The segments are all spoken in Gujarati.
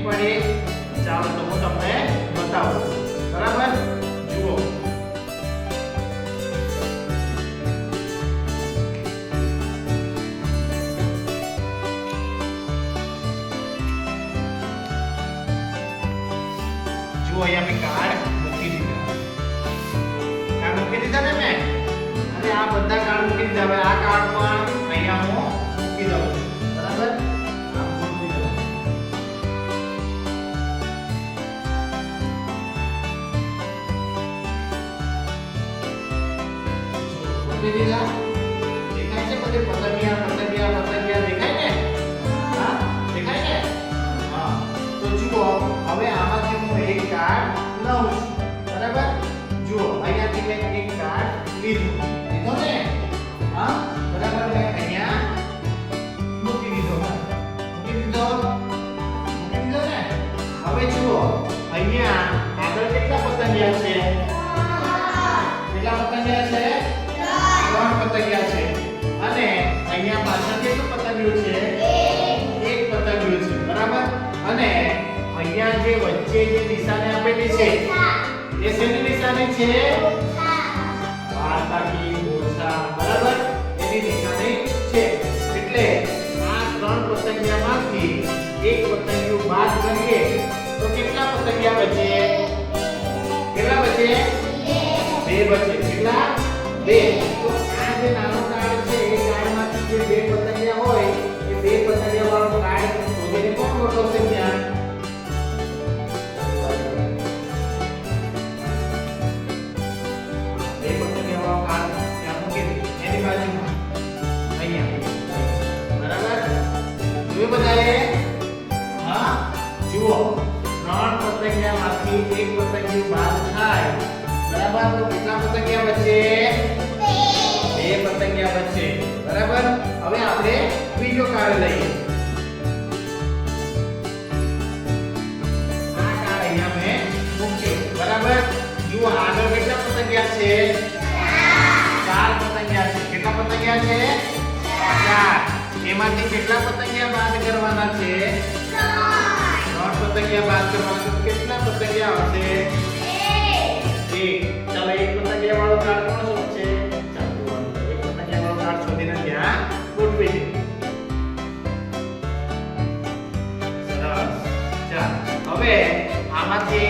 નહીં પડી. ચાલો, તો હું તમને બતાવું. બરાબર? જુઓ. જુઓ, અહીંયા મેં કાર્ડ મૂકી દીધા. કાર્ડ મૂકી દીધા ને મેં? અને આ બધા કાર્ડ મૂકી દીધા. હવે આ કાર્ડ પણ અહીંયા હું મૂકી દઉં બરાબર? વચ્ચે જે નિશાની આપેલી છે, એ શેની નિશાની છે? વાર્તાકી, ઓછા, બરાબર? એની નિશાની છે. એટલે આ ત્રણ પતંગિયામાંથી એક પતંગિયું બાદ કરીએ, તો કેટલા પતંગિયા બચે? કેટલા બચે? બે બચે. કેટલા? બે. તો આ જે નાનો કાર્ડ છે, એ કાર્ડમાંથી જે બે પતંગિયા હોય, એ બે પતંગિયા વાળો કાર્ડ શોધીને કોણ ગોઠવશે? બરાબર તો કેટલા પતંગિયા બચે બે પતંગિયા બચે બરાબર હવે આપણે બીજો કાર્ડ લઈએ આ કાર્ડ અહીંયા મેં મૂક્યો બરાબર જુઓ આગળ કેટલા પતંગિયા છે ચાર પતંગિયા છે કેટલા પતંગિયા છે ચાર એમાંથી કેટલા પતંગિયા બાદ કરવાના છે ત્રણ પતંગિયા બાદ કરવાના છે. કેટલા પતંગિયા આવશે ચાલો એક વાળો કાર્ડ કોણ શોધશે? ચાલો, એક પતંગિયા વાળો કાર્ડ શોધીને ત્યાં ગોઠવી હવે આમાંથી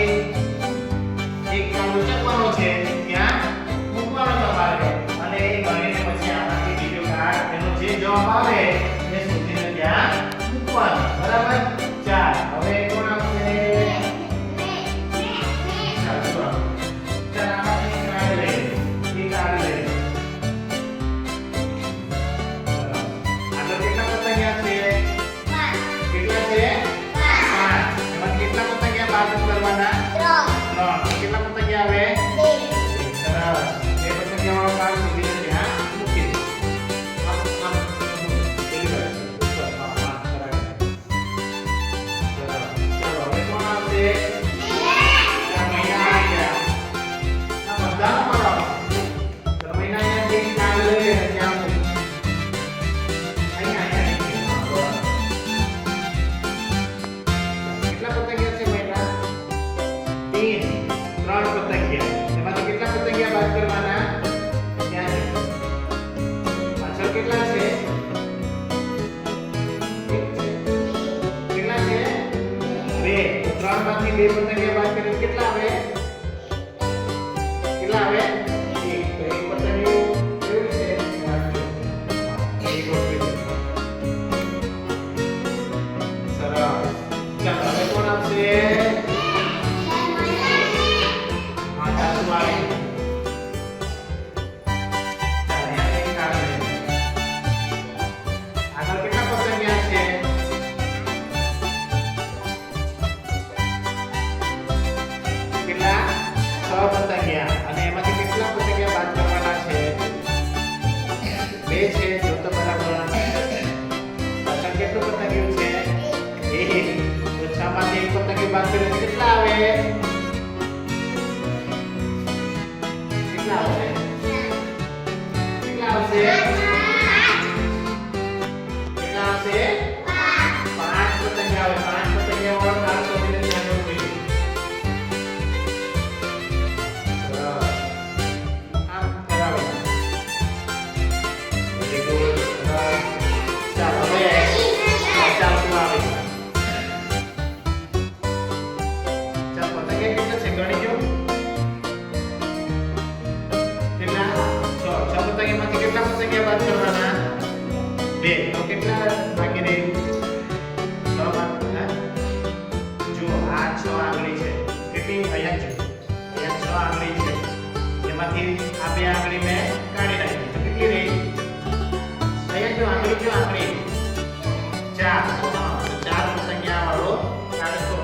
ત્રણમાંથી બે છ આંગળી છે. રીપીટ અહીંયા છે. અહીંયા છ આંગળી છે. એમાંથી આ બે આંગળી મેં કાઢી નાખી. કેટલી રહી? અહીંયા જો આંગળી જો આંગળી? ચાર. ચાર સંખ્યા વાળો કાઢશો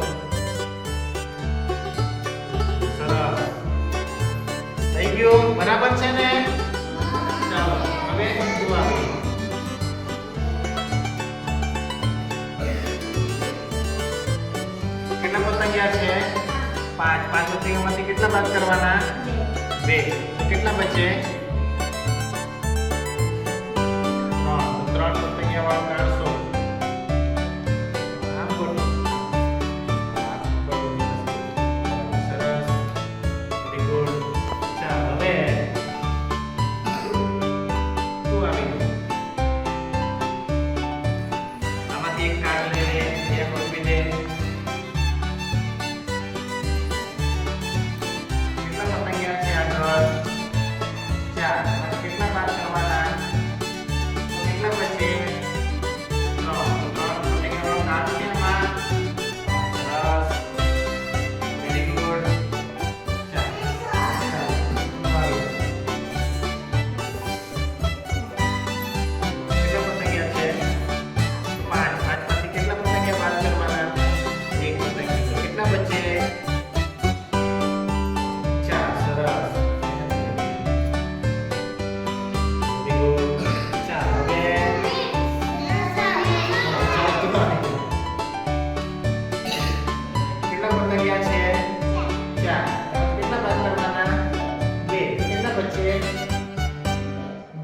સરસ. થઈ ગયો? બરાબર છે ને? ચાલો, હવે શું જગ્યા છે પાંચ પાંચ ઉદ્દીપકમાંથી કેટલા બાદ કરવાના બે તો કેટલા બચે ત્રણ સત્તંગિયા વાળો કાઢશો એક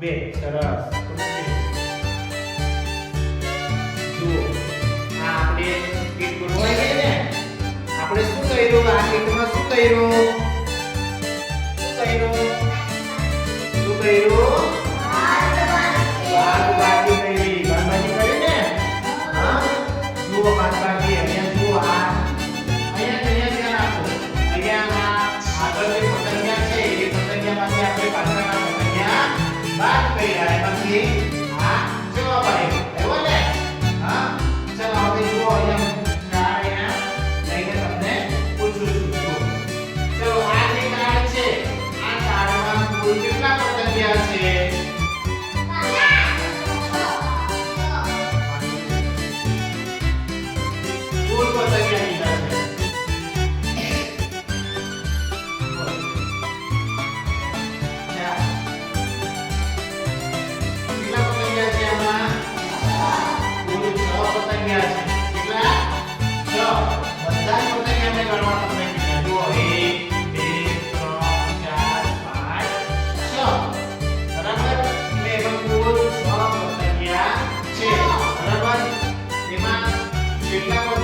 બે, સરસ. આપણે શું કર્યું? આ કીટમાં શું કર્યું? શું કર્યું? શું કર્યું? બાદબાકી કરી. હા? જુઓ બાદબાકી. અહીંયા અહીંયા અહીંયા ધ્યાન આપો આગળ જે પતંગિયા છે, એ પતંગિયામાંથી આપણે બાદબાકી บ้านเป็นอะไรบางทีฮะชื่อว่าไป She it.